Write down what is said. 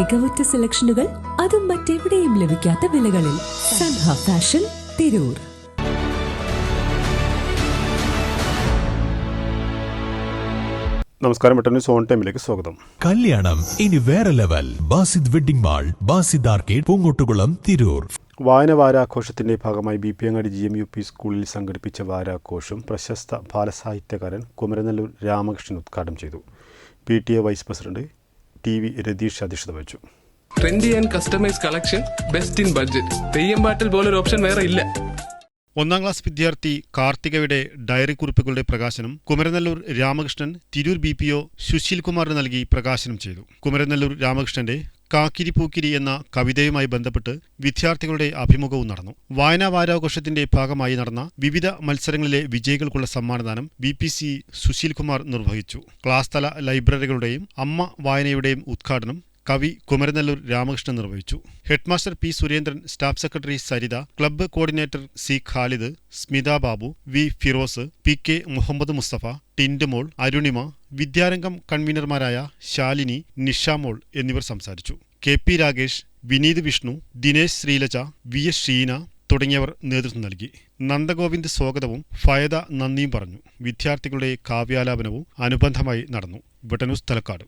മികവുറ്റ സെലക്ഷനുകൾ അതും മറ്റെവിടെയും ലഭിക്കാത്ത വിലകളിൽ സൻഹ ഫാഷൻ തിരൂർ. നമസ്കാരം പെട്ടെന്ന് സോൺ ടൈമിലേക്ക് സ്വാഗതം. കല്യാണം ഇനി വേറെ level. Basid wedding mall Basid arcade Poongottukulam Tirur. വായന വാരാഘോഷത്തിന്റെ ഭാഗമായി B P Angadi G M U P സ്കൂളിൽ സംഘടിപ്പിച്ച വാരാഘോഷം പ്രശസ്ത ബാലസാഹിത്യകാരൻ കുമരനെല്ലൂർ രാമകൃഷ്ണൻ ഉദ്ഘാടനം ചെയ്തു. P T A vice president T V Ratheesh അധ്യക്ഷത വഹിച്ചു trendy and customise collection best in budget. Theyyam പാട്ടിൽ പോലൊരു ഓപ്ഷൻ വേറെ ഇല്ല. ഒന്നാം ക്ലാസ് വിദ്യാർത്ഥി കാർത്തികയുടെ ഡയറി കുറിപ്പുകളുടെ പ്രകാശനം Kumaranellur Ramakrishnan Tirur B P O Susheel കുമാറിന് നൽകി പ്രകാശനം ചെയ്തു. കുമരനെല്ലൂർ രാമകൃഷ്ണന്റെ കാക്കിരി പൂക്കിരി എന്ന കവിതയുമായി ബന്ധപ്പെട്ട് വിദ്യാർത്ഥികളുടെ അഭിമുഖവും നടന്നു. വായനാ വാരാഘോഷത്തിന്റെ ഭാഗമായി നടന്ന വിവിധ മത്സരങ്ങളിലെ വിജയികൾക്കുള്ള സമ്മാനദാനം B P C Susheel Kumar നിർവഹിച്ചു. ക്ലാസ് തല ലൈബ്രറികളുടെയും അമ്മ വായനയുടെയും ഉദ്ഘാടനം കവി കുമരനെല്ലൂർ രാമകൃഷ്ണൻ നിർവഹിച്ചു. Headmaster P Surendran staff secretary Saritha club coordinator C Khalid Smitha Babu V Firoz P K Muhammad Musthafa Tindumol Arunima Vidyarangam കൺവീനർമാരായ Shalini Nishamol എന്നിവർ സംസാരിച്ചു. K P Ragesh Vineeth Vishnu Dinesh Sreeleja V S Sheena തുടങ്ങിയവർ നേതൃത്വം നൽകി. നന്ദഗോവിന്ദ് സ്വാഗതവും ഫയദ നന്ദിയും പറഞ്ഞു. വിദ്യാർത്ഥികളുടെ കാവ്യാലാപനവും അനുബന്ധമായി നടന്നു. ബട്ടനൂസ് തലക്കാട്.